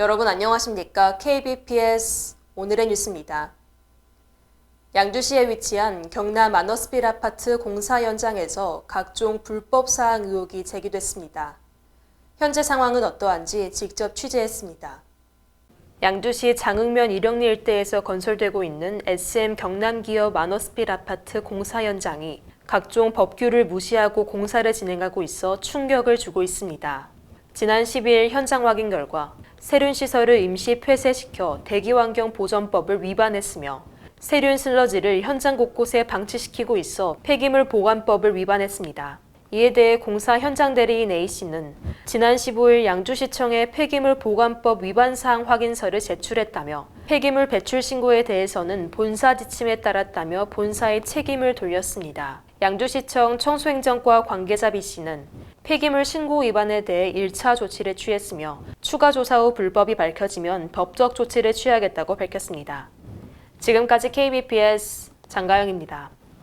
여러분 안녕하십니까? KBPS 오늘의 뉴스입니다. 양주시에 위치한 경남 마너스빌 아파트 공사 현장에서 각종 불법 사항 의혹이 제기됐습니다. 현재 상황은 어떠한지 직접 취재했습니다. 양주시 장흥면 일영리 일대에서 건설되고 있는 SM 경남 기업 마너스빌 아파트 공사 현장이 각종 법규를 무시하고 공사를 진행하고 있어 충격을 주고 있습니다. 지난 12일 현장 확인 결과 세륜 시설을 임시 폐쇄시켜 대기환경 보전법을 위반했으며 세륜 슬러지를 현장 곳곳에 방치시키고 있어 폐기물 보관법을 위반했습니다. 이에 대해 공사 현장 대리인 A씨는 지난 15일 양주시청에 폐기물 보관법 위반 사항 확인서를 제출했다며 폐기물 배출 신고에 대해서는 본사 지침에 따랐다며 본사의 책임을 돌렸습니다. 양주시청 청소행정과 관계자 B씨는 폐기물 신고 위반에 대해 1차 조치를 취했으며 추가 조사 후 불법이 밝혀지면 법적 조치를 취하겠다고 밝혔습니다. 지금까지 KBPS 장가영입니다.